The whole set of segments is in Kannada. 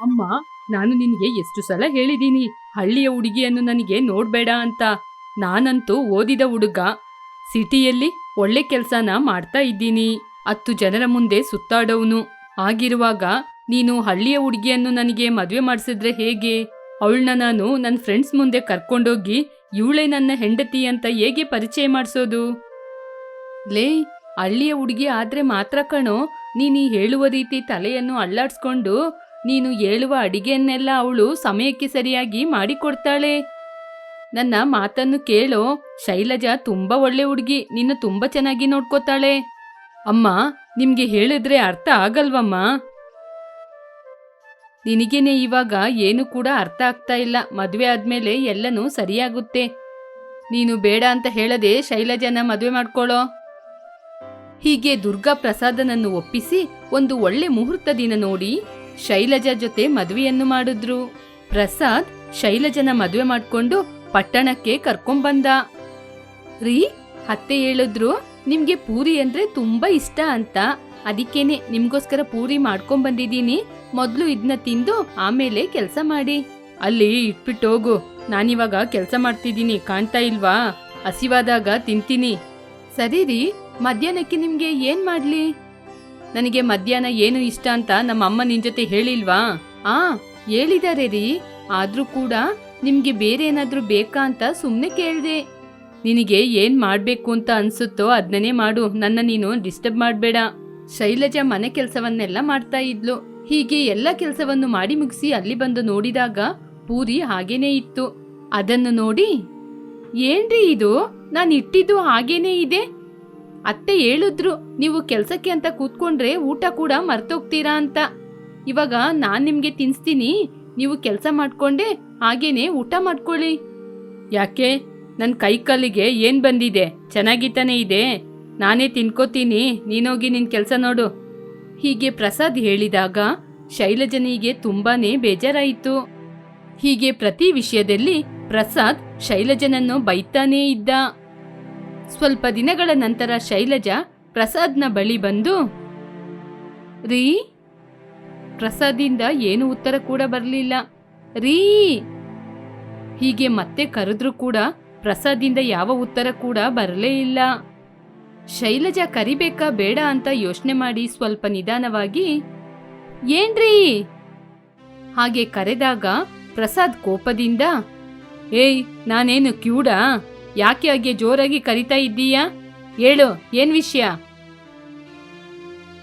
ಅಮ್ಮ, ನಾನು ನಿನಗೆ ಎಷ್ಟು ಸಲ ಹೇಳಿದ್ದೀನಿ ಹಳ್ಳಿಯ ಹುಡುಗಿಯನ್ನು ನನಗೆ ನೋಡ್ಬೇಡ ಅಂತ. ನಾನಂತೂ ಓದಿದ ಹುಡುಗ. ಸಿಟಿಯಲ್ಲಿ ಒಳ್ಳೆ ಕೆಲಸನ ಮಾಡ್ತಾ ಇದ್ದೀನಿ. ಹತ್ತು ಜನರ ಮುಂದೆ ಸುತ್ತಾಡೋನು. ಆಗಿರುವಾಗ ನೀನು ಹಳ್ಳಿಯ ಹುಡುಗಿಯನ್ನು ನನಗೆ ಮದುವೆ ಮಾಡಿಸಿದ್ರೆ ಹೇಗೆ? ಅವಳನ್ನ ನಾನು ನನ್ನ ಫ್ರೆಂಡ್ಸ್ ಮುಂದೆ ಕರ್ಕೊಂಡೋಗಿ ಇವಳೇ ನನ್ನ ಹೆಂಡತಿ ಅಂತ ಹೇಗೆ ಪರಿಚಯ ಮಾಡಿಸೋದು? ಲೇ, ಹಳ್ಳಿಯ ಹುಡುಗಿ ಆದ್ರೆ ಮಾತ್ರ ಕಣೋ, ನೀನು ಹೇಳುವ ರೀತಿ ತಲೆಯನ್ನು ಅಲ್ಲಾಡ್ಸ್ಕೊಂಡು ನೀನು ಹೇಳುವ ಅಡಿಗೆಯನ್ನೆಲ್ಲ ಅವಳು ಸಮಯಕ್ಕೆ ಸರಿಯಾಗಿ ಮಾಡಿಕೊಡ್ತಾಳೆ. ನನ್ನ ಮಾತನ್ನು ಕೇಳೋ ಶೈಲಜಾ ತುಂಬ ಒಳ್ಳೆ ಹುಡುಗಿ, ನಿನ್ನ ತುಂಬ ಚೆನ್ನಾಗಿ ನೋಡ್ಕೋತಾಳೆ. ಅಮ್ಮ, ನಿಮಗೆ ಹೇಳಿದ್ರೆ ಅರ್ಥ ಆಗಲ್ವಮ್ಮ? ನಿನಗೇನೆ ಇವಾಗ ಏನು ಕೂಡ ಅರ್ಥ ಆಗ್ತಾ ಇಲ್ಲ. ಮದುವೆ ಆದ್ಮೇಲೆ ಎಲ್ಲನೂ ಸರಿಯಾಗುತ್ತೆ. ನೀನು ಬೇಡ ಅಂತ ಹೇಳದೆ ಶೈಲಜನ ಮದುವೆ ಮಾಡ್ಕೊಳ್ಳೋ ಹೀಗೆ ದುರ್ಗಾ ಪ್ರಸಾದನನ್ನು ಒಪ್ಪಿಸಿ ಒಂದು ಒಳ್ಳೆ ಮುಹೂರ್ತ ದಿನ ನೋಡಿ. ಶೈಲಜಾ ಜೊತೆ ಮದುವೆಯನ್ನು ಮಾಡಿದ್ರು. ಪ್ರಸಾದ್ ಶೈಲಜನ ಮದುವೆ ಮಾಡ್ಕೊಂಡು ಪಟ್ಟಣಕ್ಕೆ ಕರ್ಕೊಂಬಂದ. ರೀ, ಅತ್ತೆ ಹೇಳಿದ್ರು, ನಿಮ್ಗೆ ಪೂರಿ ಅಂದ್ರೆ ತುಂಬಾ ಇಷ್ಟ ಅಂತ. ಅದಕ್ಕೇನೆ ನಿಮ್ಗೋಸ್ಕರ ಪೂರಿ ಮಾಡ್ಕೊಂಡ್ ಬಂದಿದ್ದೀನಿ ಮೊದ್ಲು ಇದನ್ನ ತಿಂದು ಆಮೇಲೆ ಕೆಲಸ ಮಾಡಿ. ಅಲ್ಲಿ ಇಟ್ಬಿಟ್ಟು ಹೋಗು. ನಾನಿವಾಗ ಕೆಲಸ ಮಾಡ್ತಿದ್ದೀನಿ, ಕಾಣ್ತಾ ಇಲ್ವಾ? ಹಸಿವಾದಾಗ ತಿಂತೀನಿ. ಸರಿ ರೀ, ಮಧ್ಯಾಹ್ನಕ್ಕೆ ನಿಮ್ಗೆ ಏನ್ ಮಾಡ್ಲಿ? ನನಗೆ ಮಧ್ಯಾಹ್ನ ಏನು ಇಷ್ಟ ಅಂತ ನಮ್ಮ ಅಮ್ಮ ನಿನ್ ಜೊತೆ ಹೇಳಿಲ್ವಾ? ಆ, ಹೇಳಿದಾರೆ ರೀ. ಆದ್ರೂ ಕೂಡ ನಿಮ್ಗೆ ಬೇರೆ ಏನಾದ್ರೂ ಬೇಕಾ ಅಂತ ಸುಮ್ಮನೆ ಕೇಳಿದೆ. ನಿನಗೆ ಏನ್ ಮಾಡ್ಬೇಕು ಅಂತ ಅನ್ಸುತ್ತೋ ಅದನ್ನೇ ಮಾಡು. ನನ್ನ ನೀನು ಡಿಸ್ಟರ್ಬ್ ಮಾಡಬೇಡ. ಶೈಲಜಾ ಮನೆ ಕೆಲಸವನ್ನೆಲ್ಲ ಮಾಡ್ತಾ ಇದ್ಲು. ಹೀಗೆ ಎಲ್ಲ ಕೆಲಸವನ್ನು ಮಾಡಿ ಮುಗಿಸಿ ಅಲ್ಲಿ ಬಂದು ನೋಡಿದಾಗ ಪೂರಿ ಹಾಗೇನೇ ಇತ್ತು. ಅದನ್ನು ನೋಡಿ, ಏನ್ರಿ ಇದು? ನಾನು ಇಟ್ಟಿದ್ದು ಹಾಗೇನೇ ಇದೆ. ಅತ್ತೆ ಹೇಳಿದ್ರು, ನೀವು ಕೆಲ್ಸಕ್ಕೆ ಅಂತ ಕೂತ್ಕೊಂಡ್ರೆ ಊಟ ಕೂಡ ಮರ್ತೋಗ್ತೀರಾ ಅಂತ. ಇವಾಗ ನಾನ್ ನಿಮ್ಗೆ ತಿನ್ಸ್ತೀನಿ, ನೀವು ಕೆಲಸ ಮಾಡ್ಕೊಂಡೆ ಹಾಗೇನೆ ಊಟ ಮಾಡ್ಕೊಳ್ಳಿ. ಯಾಕೆ? ನನ್ನ ಕೈ ಕಾಲಿಗೆ ಏನ್ ಬಂದಿದೆ? ಚೆನ್ನಾಗಿ ತಾನೇ ಇದೆ. ನಾನೇ ತಿನ್ಕೋತೀನಿ, ನೀನೋಗಿ ನಿನ್ ಕೆಲಸ ನೋಡು. ಹೀಗೆ ಪ್ರಸಾದ್ ಹೇಳಿದಾಗ ಶೈಲಜನಿಗೆ ತುಂಬಾನೇ ಬೇಜಾರಾಯಿತು. ಹೀಗೆ ಪ್ರತಿ ವಿಷಯದಲ್ಲಿ ಪ್ರಸಾದ್ ಶೈಲಜನನ್ನು ಬೈತಾನೇ ಇದ್ದ. ಸ್ವಲ್ಪ ದಿನಗಳ ನಂತರ ಶೈಲಜಾ ಪ್ರಸಾದ್ನ ಬಳಿ ಬಂದು, ರೀ ಪ್ರಸಾದಿಂದ ಏನು ಉತ್ತರ ಕೂಡ ಬರಲಿಲ್ಲ. ರೀ, ಹೀಗೆ ಮತ್ತೆ ಕರೆದ್ರೂ ಕೂಡ ಪ್ರಸಾದಿಂದ ಯಾವ ಉತ್ತರ ಕೂಡ ಬರಲೇ ಇಲ್ಲ. ಶೈಲಜಾ ಕರಿಬೇಕಾ ಬೇಡ ಅಂತ ಯೋಚನೆ ಮಾಡಿ ಸ್ವಲ್ಪ ನಿಧಾನವಾಗಿ ಏನ್ರೀ ಹಾಗೆ ಕರೆದಾಗ ಪ್ರಸಾದ್ ಕೋಪದಿಂದ, ಏಯ್, ನಾನೇನು ಕ್ಯೂಡಾ? ಯಾಕೆ ಹಾಗೆ ಜೋರಾಗಿ ಕರಿತಾ ಇದ್ದೀಯಾ? ಹೇಳು, ಏನ್ ವಿಷಯ?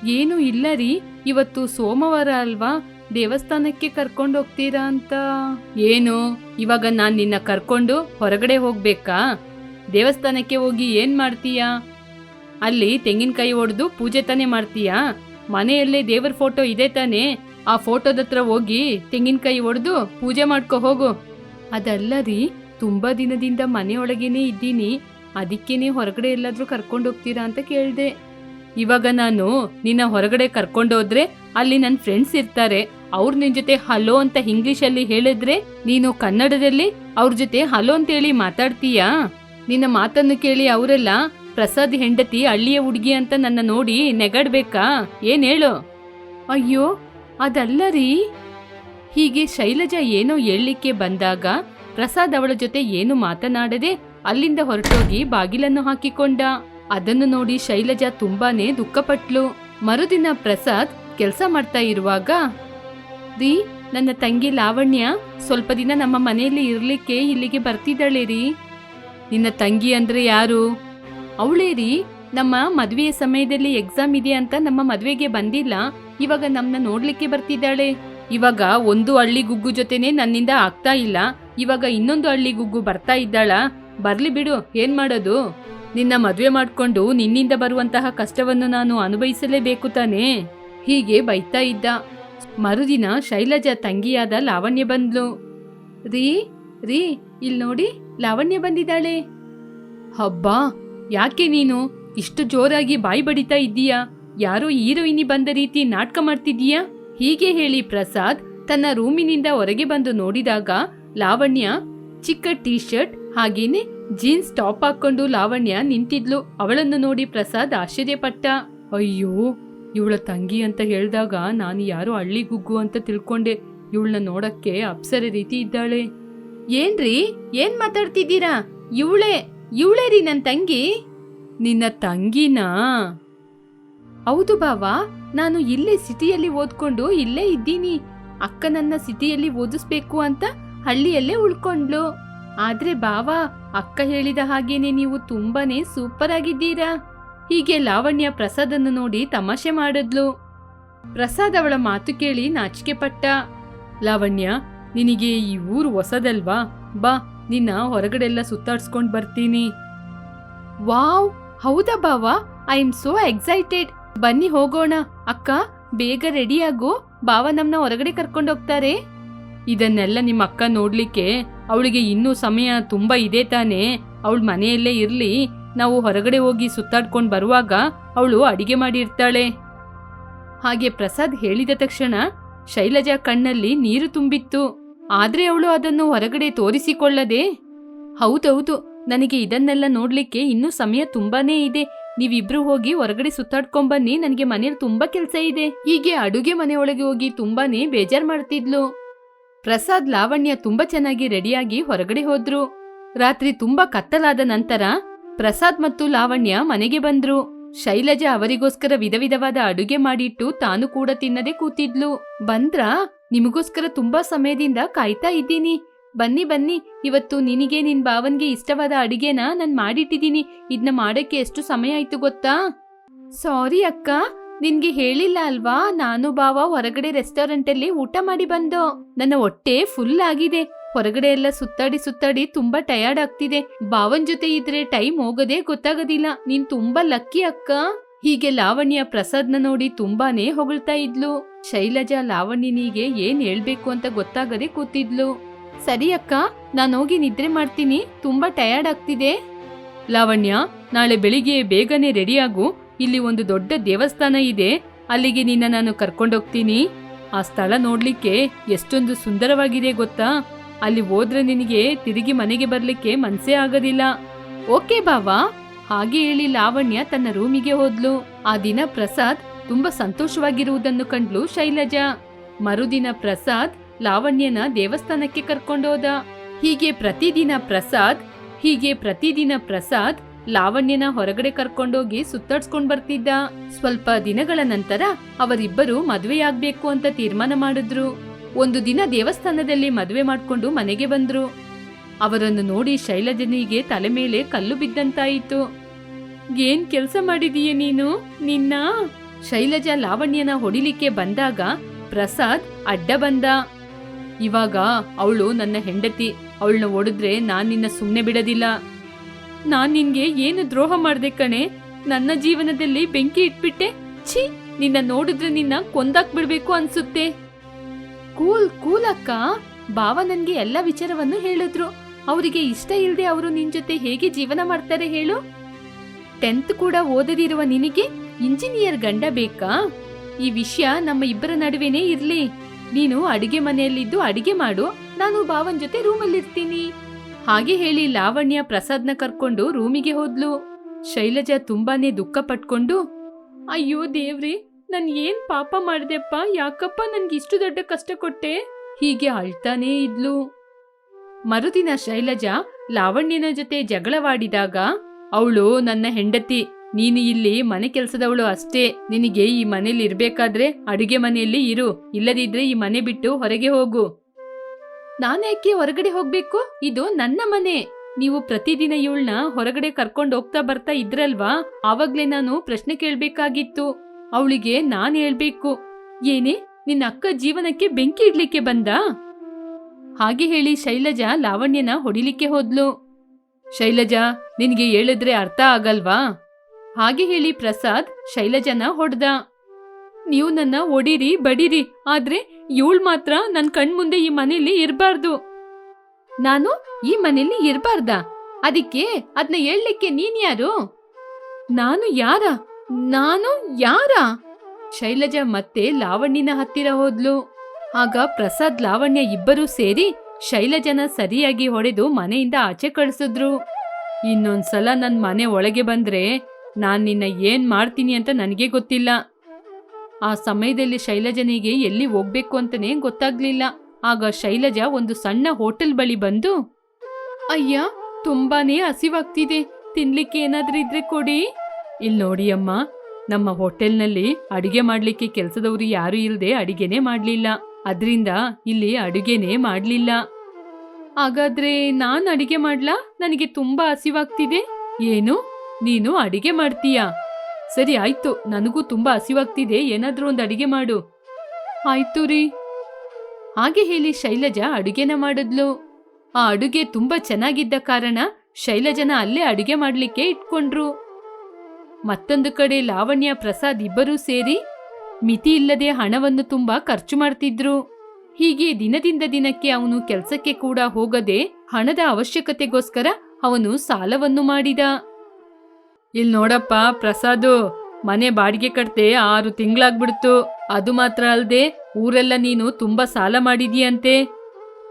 ಏನು ಇಲ್ಲ ರೀ, ಇವತ್ತು ಸೋಮವಾರ ಅಲ್ವಾ? ದೇವಸ್ಥಾನಕ್ಕೆ ಕರ್ಕೊಂಡು ಹೋಗ್ತೀರಾ ಅಂತ. ಏನು, ಇವಾಗ ನಾನು ನಿನ್ನ ಕರ್ಕೊಂಡು ಹೊರಗಡೆ ಹೋಗ್ಬೇಕಾ? ದೇವಸ್ಥಾನಕ್ಕೆ ಹೋಗಿ ಏನ್ ಮಾಡ್ತೀಯಾ? ಅಲ್ಲಿ ತೆಂಗಿನಕಾಯಿ ಒಡೆದು ಪೂಜೆ ತಾನೇ ಮಾಡ್ತೀಯಾ? ಮನೆಯಲ್ಲೇ ದೇವರ ಫೋಟೋ ಇದೆ ತಾನೇ, ಆ ಫೋಟೋದತ್ರ ಹೋಗಿ ತೆಂಗಿನಕಾಯಿ ಒಡೆದು ಪೂಜೆ ಮಾಡ್ಕೊ ಹೋಗು. ಅದಲ್ಲ ರೀ ತುಂಬಾ ದಿನದಿಂದ ಮನೆಯೊಳಗೇನೆ ಇದ್ದೀನಿ. ಅದಕ್ಕೇನೆ ಹೊರಗಡೆ ಎಲ್ಲಾದರೂ ಕರ್ಕೊಂಡು ಹೋಗ್ತೀರಾ ಅಂತ ಕೇಳಿದೆ. ಇವಾಗ ನಾನು ನಿನ್ನ ಹೊರಗಡೆ ಕರ್ಕೊಂಡೋದ್ರೆ ಅಲ್ಲಿ ನನ್ನ ಫ್ರೆಂಡ್ಸ್ ಇರ್ತಾರೆ. ಅವ್ರು ನಿನ್ ಜೊತೆ ಹಲೋ ಅಂತ ಇಂಗ್ಲೀಷಲ್ಲಿ ಹೇಳಿದ್ರೆ ನೀನು ಕನ್ನಡದಲ್ಲಿ ಅವ್ರ ಜೊತೆ ಹಲೋ ಅಂತ ಹೇಳಿ ಮಾತಾಡ್ತೀಯಾ? ನಿನ್ನ ಮಾತನ್ನು ಕೇಳಿ ಅವರೆಲ್ಲ, ಪ್ರಸಾದ್ ಹೆಂಡತಿ, ಹಳ್ಳಿಯ ಹುಡುಗಿ ಅಂತ ನನ್ನ ನೋಡಿ ನೆಗಡ್ಬೇಕಾ? ಏನ್ ಹೇಳು? ಅಯ್ಯೋ, ಅದಲ್ಲ ರೀ. ಹೀಗೆ ಶೈಲಜಾ ಏನೋ ಹೇಳಲಿಕ್ಕೆ ಬಂದಾಗ ಪ್ರಸಾದ್ ಅವಳ ಜೊತೆ ಏನು ಮಾತನಾಡದೆ ಅಲ್ಲಿಂದ ಹೊರಟೋಗಿ ಬಾಗಿಲನ್ನು ಹಾಕಿಕೊಂಡ. ಅದನ್ನು ನೋಡಿ ಶೈಲಜಾ ತುಂಬಾನೇ ದುಃಖಪಟ್ಲು. ಮರುದಿನ ಪ್ರಸಾದ್ ಕೆಲಸ ಮಾಡ್ತಾ ಇರುವಾಗ ರೀ ನನ್ನ ತಂಗಿ ಲಾವಣ್ಯ ಸ್ವಲ್ಪ ದಿನ ನಮ್ಮ ಮನೆಯಲ್ಲಿ ಇರ್ಲಿಕ್ಕೆ ಇಲ್ಲಿಗೆ ಬರ್ತಿದ್ದಾಳೆ ರೀ. ನಿನ್ನ ತಂಗಿ ಅಂದ್ರೆ ಯಾರು? ಅವಳೇ ರೀ, ನಮ್ಮ ಮದುವೆಯ ಸಮಯದಲ್ಲಿ ಎಕ್ಸಾಮ್ ಇದೆ ಅಂತ ನಮ್ಮ ಮದುವೆಗೆ ಬಂದಿಲ್ಲ. ಇವಾಗ ನಮ್ಮನ್ನ ನೋಡ್ಲಿಕ್ಕೆ ಬರ್ತಿದ್ದಾಳೆ. ಇವಾಗ ಒಂದು ಹಳ್ಳಿ ಗುಗ್ಗು ಜೊತೆನೆ ನನ್ನಿಂದ ಆಗ್ತಾ ಇಲ್ಲ. ಇವಾಗ ಇನ್ನೊಂದು ಹಳ್ಳಿ ಗುಗ್ಗು ಬರ್ತಾ ಇದ್ದಾಳ. ಬರ್ಲಿ ಬಿಡು, ಏನ್ ಮಾಡೋದು? ನಿನ್ನ ಮದುವೆ ಮಾಡ್ಕೊಂಡು ನಿನ್ನಿಂದ ಬರುವಂತಹ ಕಷ್ಟವನ್ನು ನಾನು ಅನುಭವಿಸಲೇಬೇಕು ತಾನೇ. ಹೀಗೆ ಬೈತಾ ಇದ್ದ. ಮರುದಿನ ಶೈಲಜಾ ತಂಗಿಯಾದ ಲಾವಣ್ಯ ಬಂದ್ಲು. ರೀ ರೀ, ಇಲ್ಲಿ ನೋಡಿ ಲಾವಣ್ಯ ಬಂದಿದ್ದಾಳೆ. ಹಬ್ಬಾ, ಯಾಕೆ ನೀನು? ಇಷ್ಟು ಜೋರಾಗಿ ಬಾಯಿ ಬಡಿತಾ ಇದ್ದೀಯಾ? ಯಾರೋ ಹೀರೋಯಿನಿ ಬಂದ ರೀತಿ ನಾಟಕ ಮಾಡ್ತಿದ್ದೀಯಾ? ಹೀಗೆ ಹೇಳಿ ಪ್ರಸಾದ್ ತನ್ನ ರೂಮಿನಿಂದ ಹೊರಗೆ ಬಂದು ನೋಡಿದಾಗ ಲಾವಣ್ಯ ಚಿಕ್ಕ ಟೀ ಶರ್ಟ್ ಹಾಗೇನೆ ಜೀನ್ಸ್ ಟಾಪ್ ಹಾಕೊಂಡು ಲಾವಣ್ಯ ನಿಂತಿದ್ಲು. ಅವಳನ್ನು ನೋಡಿ ಪ್ರಸಾದ್ ಆಶ್ಚರ್ಯಪಟ್ಟ. ಅಯ್ಯೋ, ಇವಳ ತಂಗಿ ಅಂತ ಹೇಳಿದಾಗ ನಾನು ಯಾರೋ ಹಳ್ಳಿ ಗುಗ್ಗು ಅಂತ ತಿಳ್ಕೊಂಡೆ. ಇವಳನ್ನ ನೋಡಕ್ಕೆ ಅಪ್ಸರೆ ರೀತಿ ಇದ್ದಾಳೆ. ಏನ್ರಿ, ಏನ್ ಮಾತಾಡ್ತಿದ್ದೀರಾ? ಇವಳೆ, ಇವಳೇ ರೀ ನನ್ನ ತಂಗಿ? ನಿನ್ನ ತಂಗಿನಾ? ಹೌದು ಬಾವಾ, ನಾನು ಇಲ್ಲೇ ಸಿಟಿಯಲ್ಲಿ ಓದ್ಕೊಂಡು ಇಲ್ಲೇ ಇದ್ದೀನಿ. ಅಕ್ಕ ನನ್ನ ಸಿಟಿಯಲ್ಲಿ ಓದಿಸ್ಬೇಕು ಅಂತ ಹಳ್ಳಿಯಲ್ಲೇ ಉಳ್ಕೊಂಡ್ಲು ಆದ್ರೆ ಬಾವಾ, ಅಕ್ಕ ಹೇಳಿದ ಹಾಗೇನೆ ನೀವು ತುಂಬಾನೇ ಸೂಪರ್ ಆಗಿದ್ದೀರಾ? ಹೀಗೆ ಲಾವಣ್ಯ ಪ್ರಸಾದನ್ನು ನೋಡಿ ತಮಾಷೆ ಮಾಡಿದ್ಲು. ಪ್ರಸಾದ್ ಅವಳ ಮಾತು ಕೇಳಿ ನಾಚಿಕೆ ಪಟ್ಟ. ಲಾವಣ್ಯ, ನಿನಗೆ ಈ ಊರು ಹೊಸದಲ್ವಾ? ಬಾ, ನಿನ್ನ ಹೊರಗಡೆ ಎಲ್ಲ ಸುತ್ತಾಡ್ಸ್ಕೊಂಡ್ ಬರ್ತೀನಿ. ವಾವ್, ಹೌದಾ ಬಾವಾ? I am so excited. ಬನ್ನಿ ಹೋಗೋಣ. ಅಕ್ಕ, ಬೇಗ ರೆಡಿಯಾಗು ಬಾವ ನಮ್ನ ಹೊರಗಡೆ ಕರ್ಕೊಂಡೋಗ್ತಾರೆ ಇದನ್ನೆಲ್ಲ ನಿಮ್ಮ ಅಕ್ಕ ನೋಡ್ಲಿಕ್ಕೆ ಅವಳಿಗೆ ಇನ್ನೂ ಸಮಯ ತುಂಬಾ ಇದೆ ತಾನೇ. ಅವಳ ಮನೆಯಲ್ಲೇ ಇರ್ಲಿ. ನಾವು ಹೊರಗಡೆ ಹೋಗಿ ಸುತ್ತಾಡ್ಕೊಂಡು ಬರುವಾಗ ಅವಳು ಅಡಿಗೆ ಮಾಡಿರ್ತಾಳೆ. ಹಾಗೆ ಪ್ರಸಾದ್ ಹೇಳಿದ ತಕ್ಷಣ ಶೈಲಜಾ ಕಣ್ಣಲ್ಲಿ ನೀರು ತುಂಬಿತ್ತು. ಆದ್ರೆ ಅವಳು ಅದನ್ನು ಹೊರಗಡೆ ತೋರಿಸಿಕೊಳ್ಳದೆ? ಹೌದೌದು, ನನಗೆ ಇದನ್ನೆಲ್ಲ ನೋಡ್ಲಿಕ್ಕೆ ಇನ್ನೂ ಸಮಯ ತುಂಬಾನೇ ಇದೆ. ನೀವಿಬ್ರು ಹೋಗಿ ಹೊರಗಡೆ ಸುತ್ತಾಡ್ಕೊಂಬನ್ನಿ ನನಗೆ ಮನೇಲಿ ತುಂಬಾ ಕೆಲಸ ಇದೆ. ಹೀಗೆ ಅಡುಗೆ ಮನೆಯೊಳಗೆ ಹೋಗಿ ತುಂಬಾನೇ ಬೇಜಾರ್ ಮಾಡ್ತಿದ್ಲು. ಪ್ರಸಾದ್ ಲಾವಣ್ಯ ತುಂಬಾ ಚೆನ್ನಾಗಿ ರೆಡಿಯಾಗಿ ಹೊರಗಡೆ ಹೋದ್ರು. ರಾತ್ರಿ ತುಂಬಾ ಕತ್ತಲಾದ ನಂತರ ಪ್ರಸಾದ್ ಮತ್ತು ಲಾವಣ್ಯ ಮನೆಗೆ ಬಂದ್ರು. ಶೈಲಜಾ ಅವರಿಗೋಸ್ಕರ ವಿಧ ವಿಧವಾದ ಅಡುಗೆ ಮಾಡಿಟ್ಟು ತಾನು ಕೂಡ ತಿನ್ನದೆ ಕೂತಿದ್ಲು. ಬಂದ್ರಾ? ನಿಮಗೋಸ್ಕರ ತುಂಬಾ ಸಮಯದಿಂದ ಕಾಯ್ತಾ ಇದ್ದೀನಿ. ಬನ್ನಿ ಬನ್ನಿ. ಇವತ್ತು ನಿನಗೆ, ನಿನ್ ಭಾವನ್ಗೆ ಇಷ್ಟವಾದ ಅಡಿಗೆನ ನಾನ್ ಮಾಡಿಟ್ಟಿದ್ದೀನಿ. ಇದನ್ನ ಮಾಡಕ್ಕೆ ಎಷ್ಟು ಸಮಯ ಆಯ್ತು ಗೊತ್ತಾ? ಸಾರಿ ಅಕ್ಕ. ನಿನ್ಗೆ ಹೇಳಿಲ್ಲ ಅಲ್ವಾ? ನಾನು ಬಾವ ಹೊರಗಡೆ ರೆಸ್ಟೋರೆಂಟ್ ಅಲ್ಲಿ ಊಟ ಮಾಡಿ ಬಂದು. ನನ್ನ ಹೊಟ್ಟೆ ಫುಲ್ ಆಗಿದೆ. ಹೊರಗಡೆ ಎಲ್ಲ ಸುತ್ತಾಡಿ ಸುತ್ತಾಡಿ ತುಂಬಾ ಟಯರ್ಡ್ ಆಗ್ತಿದೆ. ಬಾವನ್ ಜೊತೆ ಇದ್ರೆ ಟೈಮ್ ಹೋಗೋದೇ ಗೊತ್ತಾಗೋದಿಲ್ಲ. ನೀನ್ ತುಂಬಾ ಲಕ್ಕಿ ಅಕ್ಕ. ಹೀಗೆ ಲಾವಣ್ಯ ಪ್ರಸಾದ್ನ ನೋಡಿ ತುಂಬಾನೇ ಹೊಗಳ್ತಾ ಇದ್ಲು. ಶೈಲಜಾ ಲಾವಣ್ಯನಿಗೆ ಏನ್ ಹೇಳ್ಬೇಕು ಅಂತ ಗೊತ್ತಾಗದೆ ಕೂತಿದ್ಲು. ಸರಿ ಅಕ್ಕ, ನಾನು ಹೋಗಿ ನಿದ್ರೆ ಮಾಡ್ತೀನಿ. ತುಂಬಾ ಟಯರ್ಡ್ ಆಗ್ತಿದೆ. ಲಾವಣ್ಯ, ನಾಳೆ ಬೆಳಿಗ್ಗೆ ಬೇಗನೆ ರೆಡಿಯಾಗು ಇಲ್ಲಿ ಒಂದು ದೊಡ್ಡ ದೇವಸ್ಥಾನ ಇದೆ. ಅಲ್ಲಿಗೆ ನಿನ್ನ ನಾನು ಕರ್ಕೊಂಡೋಗ್ತೀನಿ. ಆ ಸ್ಥಳ ನೋಡ್ಲಿಕ್ಕೆ ಎಷ್ಟೊಂದು ಸುಂದರವಾಗಿದೆ ಗೊತ್ತಾ? ಅಲ್ಲಿ ಹೋದ್ರೆ ನಿನಗೆ ತಿರುಗಿ ಮನೆಗೆ ಬರ್ಲಿಕ್ಕೆ ಮನ್ಸೇ ಆಗೋದಿಲ್ಲ. ಓಕೆ ಬಾವಾ. ಹಾಗೆ ಹೇಳಿ ಲಾವಣ್ಯ ತನ್ನ ರೂಮಿಗೆ ಹೋದ್ಲು. ಆ ದಿನ ಪ್ರಸಾದ್ ತುಂಬಾ ಸಂತೋಷವಾಗಿರುವುದನ್ನು ಕಂಡ್ಲು ಶೈಲಜಾ. ಮರುದಿನ ಪ್ರಸಾದ್ ಲಾವಣ್ಯನ ದೇವಸ್ಥಾನಕ್ಕೆ ಕರ್ಕೊಂಡೋದ. ಹೀಗೆ ಪ್ರತಿದಿನ ಪ್ರಸಾದ್, ಹೀಗೆ ಪ್ರತಿದಿನ ಪ್ರಸಾದ್ ಲಾವಣ್ಯನ ಹೊರಗಡೆ ಕರ್ಕೊಂಡೋಗಿ ಸುತ್ತಾಡ್ಸ್ಕೊಂಡ್ ಬರ್ತಿದ್ದ. ಸ್ವಲ್ಪ ದಿನಗಳ ನಂತರ ಅವರಿಬ್ಬರು ಮದುವೆಯಾಗ್ಬೇಕು ಅಂತ ತೀರ್ಮಾನ ಮಾಡಿದ್ರು. ಒಂದು ದಿನ ದೇವಸ್ಥಾನದಲ್ಲಿ ಮದುವೆ ಮಾಡ್ಕೊಂಡು ಮನೆಗೆ ಬಂದ್ರು. ಅವರನ್ನು ನೋಡಿ ಶೈಲಜನಿಗೆ ತಲೆ ಮೇಲೆ ಕಲ್ಲು ಬಿದ್ದಂತಾಯಿತು. ಏನ್ ಕೆಲಸ ಮಾಡಿದೀಯ ನೀನು? ನಿನ್ನ? ಶೈಲಜಾ ಲಾವಣ್ಯನ ಹೊಡಿಲಿಕ್ಕೆ ಬಂದಾಗ ಪ್ರಸಾದ್ ಅಡ್ಡ ಬಂದ. ಇವಾಗ ಅವಳು ನನ್ನ ಹೆಂಡತಿ. ಅವಳನ್ನ ಒಡೆದ್ರೆ ನಾನ್ ನಿನ್ನ ಸುಮ್ನೆ ಬಿಡೋದಿಲ್ಲ. ನಾನ್ ನಿನ್ಗೆ ಏನು ದ್ರೋಹ ಮಾಡ್ದೆ ಕಣೆ? ನನ್ನ ಜೀವನದಲ್ಲಿ ಬೆಂಕಿ ಇಟ್ಬಿಟ್ಟೆ? ಛೀ, ನಿನ್ನ ನೋಡಿದ್ರೆ ನಿನ್ನ ಕೊಂದಾಕ್ ಬಿಡ್ಬೇಕು ಅನ್ಸುತ್ತೆ. ಕೂಲ್ ಕೂಲ್ ಅಕ್ಕ ಬಾವ ನನ್ಗೆ ಎಲ್ಲ ವಿಚಾರವನ್ನು ಹೇಳಿದ್ರು. ಅವರಿಗೆ ಇಷ್ಟ ಇಲ್ಲದೆ ಅವರು ನಿನ್ ಜೊತೆ ಹೇಗೆ ಜೀವನ ಮಾಡ್ತಾರೆ ಹೇಳು? ಟೆಂತ್ ಕೂಡ ಓದದಿರುವ ನಿನಗೆ ಇಂಜಿನಿಯರ್ ಗಂಡ ಬೇಕಾ? ಈ ವಿಷಯ ನಮ್ಮ ಇಬ್ಬರ ನಡುವೆನೇ ಇರ್ಲಿ. ನೀನು ಅಡಿಗೆ ಮನೆಯಲ್ಲಿದ್ದು ಅಡಿಗೆ ಮಾಡು, ನಾನು ಬಾವನ್ ಜೊತೆ ರೂಮಲ್ಲಿರ್ತೀನಿ. ಹಾಗೆ ಹೇಳಿ ಲಾವಣ್ಯ ಪ್ರಸಾದ್ನ ಕರ್ಕೊಂಡು ರೂಮಿಗೆ ಹೋದ್ಲು. ಶೈಲಜಾ ತುಂಬಾನೇ ದುಃಖ ಪಟ್ಕೊಂಡು, ಅಯ್ಯೋ ದೇವ್ರಿ, ನನ್ ಏನ್ ಪಾಪ ಮಾಡ್ದೆಪ್ಪ, ಯಾಕಪ್ಪ ನನ್ಗೆ ಇಷ್ಟು ದೊಡ್ಡ ಕಷ್ಟ ಕೊಟ್ಟೆ? ಹೀಗೆ ಅಳ್ತಾನೇ ಇದ್ಲು. ಮರುದಿನ ಶೈಲಜಾ ಲಾವಣ್ಯನ ಜೊತೆ ಜಗಳವಾಡಿದಾಗ, ಅವಳು ನನ್ನ ಹೆಂಡತಿ ನೀನು ಇಲ್ಲಿ ಮನೆ ಕೆಲಸದವಳು ಅಷ್ಟೇ. ನಿನಗೆ ಈ ಮನೇಲಿ ಇರ್ಬೇಕಾದ್ರೆ ಅಡುಗೆ ಮನೆಯಲ್ಲಿ ಇರು. ಇಲ್ಲದಿದ್ರೆ ಈ ಮನೆ ಬಿಟ್ಟು ಹೊರಗೆ ಹೋಗು. ನಾನೇಕೆ ಹೊರಗಡೆ ಹೋಗ್ಬೇಕು? ಇದು ನನ್ನ ಮನೆ. ನೀವು ಪ್ರತಿದಿನ ಇವಳನ್ನ ಹೊರಗಡೆ ಕರ್ಕೊಂಡು ಹೋಗ್ತಾ ಬರ್ತಾ ಇದ್ರಲ್ವಾ? ಆವಾಗ್ಲೇ ನಾನು ಪ್ರಶ್ನೆ ಕೇಳ್ಬೇಕಾಗಿತ್ತು. ಅವಳಿಗೆ ನಾನ್ ಹೇಳ್ಬೇಕು. ಏನೇ, ನಿನ್ನ ಅಕ್ಕ ಜೀವನಕ್ಕೆ ಬೆಂಕಿ ಇಡ್ಲಿಕ್ಕೆ ಬಂದ? ಹಾಗೆ ಹೇಳಿ ಶೈಲಜಾ ಲಾವಣ್ಯನ ಹೊಡಿಲಿಕ್ಕೆ ಹೋದ್ಲು. ಶೈಲಜಾ, ನಿನಗೆ ಹೇಳಿದ್ರೆ ಅರ್ಥ ಆಗಲ್ವಾ? ಹಾಗೆ ಹೇಳಿ ಪ್ರಸಾದ್ ಶೈಲಜನ ಹೊಡೆದ. ನೀವು ನನ್ನ ಒಡಿರಿ ಬಡಿರಿ, ಆದ್ರೆ ಇವಳು ಮಾತ್ರ ನನ್ ಕಣ್ಮುಂದೆ ಈ ಮನೇಲಿ ಇರಬಾರ್ದು. ನಾನು ಈ ಮನೇಲಿ ಇರಬಾರ್ದ? ಅದಕ್ಕೆ ಅದನ್ನ ಹೇಳಲಿಕ್ಕೆ ನೀನ್ ಯಾರು? ನಾನು ಯಾರ? ನಾನು ಯಾರ? ಶೈಲಜ ಮತ್ತೆ ಲಾವಣ್ಯನ ಹತ್ತಿರ ಹೋದ್ಲು. ಆಗ ಪ್ರಸಾದ್, ಲಾವಣ್ಯ ಇಬ್ಬರೂ ಸೇರಿ ಶೈಲಜನ ಸರಿಯಾಗಿ ಹೊಡೆದು ಮನೆಯಿಂದ ಆಚೆ ಕಳಿಸಿದ್ರು. ಇನ್ನೊಂದ್ಸಲ ನನ್ನ ಮನೆ ಒಳಗೆ ಬಂದ್ರೆ ನಾನ್ ನಿನ್ನ ಏನ್ ಮಾಡ್ತೀನಿ ಅಂತ ನನಗೆ ಗೊತ್ತಿಲ್ಲ. ಆ ಸಮಯದಲ್ಲಿ ಶೈಲಜನಿಗೆ ಎಲ್ಲಿ ಹೋಗ್ಬೇಕು ಅಂತಾನೆ ಗೊತ್ತಾಗ್ಲಿಲ್ಲ. ಆಗ ಶೈಲಜ ಒಂದು ಸಣ್ಣ ಹೋಟೆಲ್ ಬಳಿ ಬಂದು, ಅಯ್ಯ, ತುಂಬಾನೇ ಹಸಿವಾಗ್ತಿದೆ. ತಿನ್ಲಿಕ್ಕೆ ಏನಾದ್ರೂ ಇದ್ರೆ ಕೊಡಿ. ಇಲ್ಲಿ ನೋಡಿ ಅಮ್ಮ, ನಮ್ಮ ಹೋಟೆಲ್ನಲ್ಲಿ ಅಡುಗೆ ಮಾಡ್ಲಿಕ್ಕೆ ಕೆಲಸದವರು ಯಾರು ಇಲ್ಲದೆ ಅಡಿಗೆನೇ ಮಾಡ್ಲಿಲ್ಲ. ಅದರಿಂದ ಇಲ್ಲಿ ಅಡುಗೆನೇ ಮಾಡ್ಲಿಲ್ಲ. ಹಾಗಾದ್ರೆ ನಾನು ಅಡಿಗೆ ಮಾಡ್ಲಾ? ನನಗೆ ತುಂಬಾ ಹಸಿವಾಗ್ತಿದೆ. ಏನು? ನೀನು ಅಡಿಗೆ ಮಾಡ್ತೀಯಾ? ಸರಿ, ಆಯ್ತು. ನನಗೂ ತುಂಬಾ ಹಸಿವಾಗ್ತಿದೆ. ಏನಾದ್ರೂ ಒಂದು ಅಡಿಗೆ ಮಾಡು. ಆಯ್ತು ರೀ. ಹಾಗೆ ಹೇಳಿ ಶೈಲಜಾ ಅಡುಗೆನ ಮಾಡಿದ್ಲು. ಆ ಅಡುಗೆ ತುಂಬಾ ಚೆನ್ನಾಗಿದ್ದ ಕಾರಣ ಶೈಲಜನ ಅಲ್ಲೇ ಅಡುಗೆ ಮಾಡಲಿಕ್ಕೆ ಇಟ್ಕೊಂಡ್ರು. ಮತ್ತೊಂದು ಕಡೆ ಲಾವಣ್ಯ, ಪ್ರಸಾದ್ ಇಬ್ಬರೂ ಸೇರಿ ಮಿತಿ ಇಲ್ಲದೆ ಹಣವನ್ನು ತುಂಬಾ ಖರ್ಚು ಮಾಡ್ತಿದ್ರು. ಹೀಗೆ ದಿನದಿಂದ ದಿನಕ್ಕೆ ಅವನು ಕೆಲಸಕ್ಕೆ ಕೂಡ ಹೋಗದೆ ಹಣದ ಅವಶ್ಯಕತೆಗೋಸ್ಕರ ಅವನು ಸಾಲವನ್ನು ಮಾಡಿದ. ಇಲ್ ನೋಡಪ್ಪ, ಪ್ರಸಾದು, ಮನೆ ಬಾಡಿಗೆ ಕಟ್ತೆ ಆರು ತಿಂಗಳಾಗ್ಬಿಡ್ತು. ಅದು ಮಾತ್ರ ಅಲ್ಲದೆ ಊರೆಲ್ಲ ನೀನು ತುಂಬಾ ಸಾಲ ಮಾಡಿದೀಯಂತೆ.